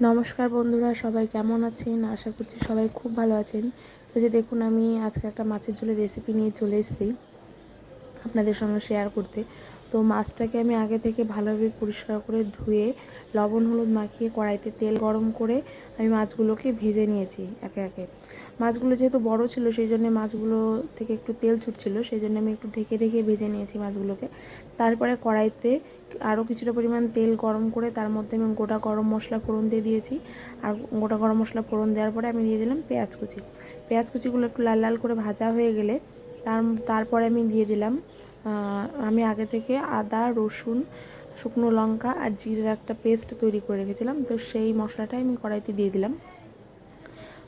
নমস্কার বন্ধুরা, সবাই কেমন আছেন? আশা করছি সবাই খুব ভালো আছেন। তো যে দেখুন, আমি আজকে একটা মাছের ঝোলের রেসিপি নিয়ে চলে এসেছি আপনাদের সঙ্গে শেয়ার করতে। তো মাছটাকে আমি আগে থেকে ভালোভাবে পরিষ্কার করে ধুয়ে লবণ, হলুদ মাখিয়ে কড়াইতে তেল গরম করে আমি মাছগুলোকে ভেজে নিয়েছি একে একে। মাছগুলো যেহেতু বড় ছিল, সেই জন্য মাছগুলো থেকে একটু তেল ছুটছিল, সেই জন্য আমি একটু ঢেকে ঢেকে ভেজে নিয়েছি মাছগুলোকে। তারপরে কড়াইতে আরও কিছুটা পরিমাণ তেল গরম করে তার মধ্যে আমি গোটা গরম মশলা ফোড়ন দিয়ে দিয়েছি। আর গোটা গরম মশলা ফোড়ন দেওয়ার পরে আমি দিয়ে দিলাম পেঁয়াজ কুচি। পেঁয়াজ কুচিগুলো একটু লাল লাল করে ভাজা হয়ে গেলে তার, তারপরে আমি দিয়ে দিলাম আমি আগে থেকে আদা, রসুন, শুকনো লঙ্কা আর জিরের একটা পেস্ট তৈরি করে রেখেছিলাম। তো সেই মশলাটাই আমি কড়াইতে দিয়ে দিলাম।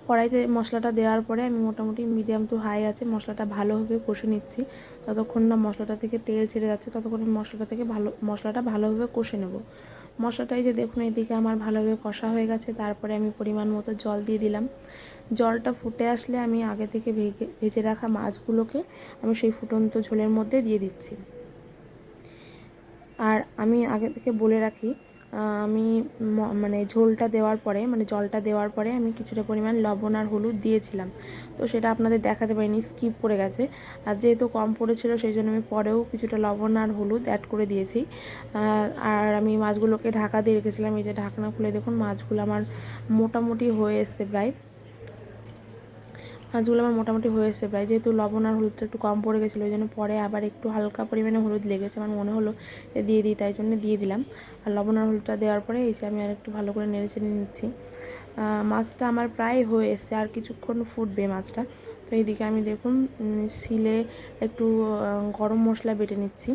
কড়াইতে মশলাটা দেওয়ার পরে আমি মোটামুটি মিডিয়াম টু হাই আছে, মশলাটা ভালোভাবে কষে নিচ্ছি। ততক্ষণ না মশলাটা থেকে তেল ছেড়ে যাচ্ছে, ততক্ষণ মশলাটা থেকে ভালো, মশলাটা ভালোভাবে কষে নেব। মশলাটাই যে দেখুন এদিকে আমার ভালোভাবে কষা হয়ে গেছে, তারপরে আমি পরিমাণ মতো জল দিয়ে দিলাম। জলটা ফুটে আসলে আমি আগে থেকে ভেজে ভেজে রাখা মাছগুলোকে আমি সেই ফুটন্ত ঝোলের মধ্যে দিয়ে দিচ্ছি। আর আমি আগে থেকে বলে রাখি আমি মানে ঝোলটা দেওয়ার পরে মানে জলটা দেওয়ার পরে আমি কিছুটা পরিমাণ লবণ আর হলুদ দিয়েছিলাম। তো সেটা আপনাদের দেখাতে পারিনি স্কিপ পড়ে গেছে। আর যেহেতু কম পড়েছিল, সেই জন্য আমি পরেও কিছুটা লবণ আর হলুদ অ্যাড করে দিয়েছি। আর আমি মাছগুলোকে ঢাকা দিয়ে রেখেছিলাম। এই যে ঢাকনা খুলে দেখুন, মাছগুলো আমার মোটামুটি হয়ে এসছে প্রায়। মাছগুলো আমার মোটামুটি হয়েছে। প্রায় যেহেতু লবণ আর হলুদটা একটু কম পড়ে গেছিল, ওই জন্য পরে আবার একটু হালকা পরিমাণে হলুদ লেগেছে। আমার মনে হলো দিয়ে দিই, তাই জন্য দিয়ে দিলাম। আর লবণ আর হলুদটা দেওয়ার পরে এই যে আমি আর একটু ভালো করে নেড়ে চেড়ে নিচ্ছি। মাছটা আমার প্রায় হয়ে এসছে, আর কিছুক্ষণ ফুটবে মাছটা। তো এইদিকে আমি দেখুন শিলে একটু গরম মশলা বেটে নিচ্ছি।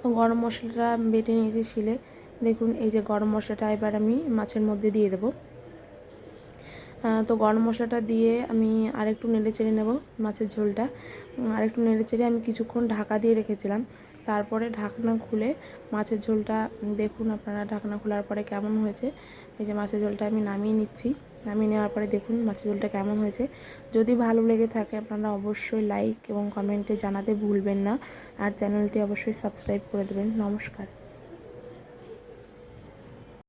তো গরম মশলাটা বেটে নিয়েছি শিলে। দেখুন, এই যে গরম মশলাটা এবার আমি মাছের মধ্যে দিয়ে দেবো। তো গরম মশলাটা দিয়ে আমি আরেকটু নেড়ে চেড়ে নেব মাছের ঝোলটা। আরেকটু নেড়ে চেড়ে আমি কিছুক্ষণ ঢাকা দিয়ে রেখেছিলাম। তারপরে ঢাকনা খুলে মাছের ঝোলটা দেখুন আপনারা ঢাকনা খোলার পরে কেমন হয়েছে। এই যে মাছের ঝোলটা আমি নামিয়ে নিচ্ছি। নামিয়ে নেওয়ার পরে দেখুন মাছের ঝোলটা কেমন হয়েছে। যদি ভালো লেগে থাকে আপনারা অবশ্যই লাইক এবং কমেন্টে জানাতে ভুলবেন না। আর চ্যানেলটি অবশ্যই সাবস্ক্রাইব করে দেবেন। নমস্কার।